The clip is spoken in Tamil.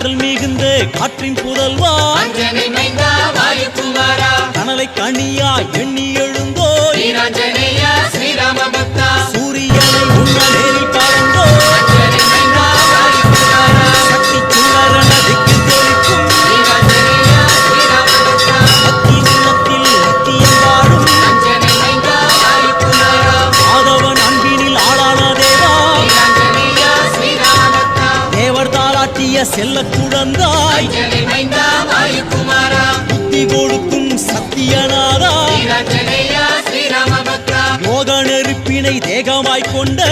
ஆற்றல் மிகுந்த காற்றின் புதல்வா. கணலை கணியா எண்ணி எழுந்தோ செல்ல குழந்தாய் புத்தி கொடுக்கும் சத்தியநாதா. யோக நெருப்பினை தேகமாய் கொண்ட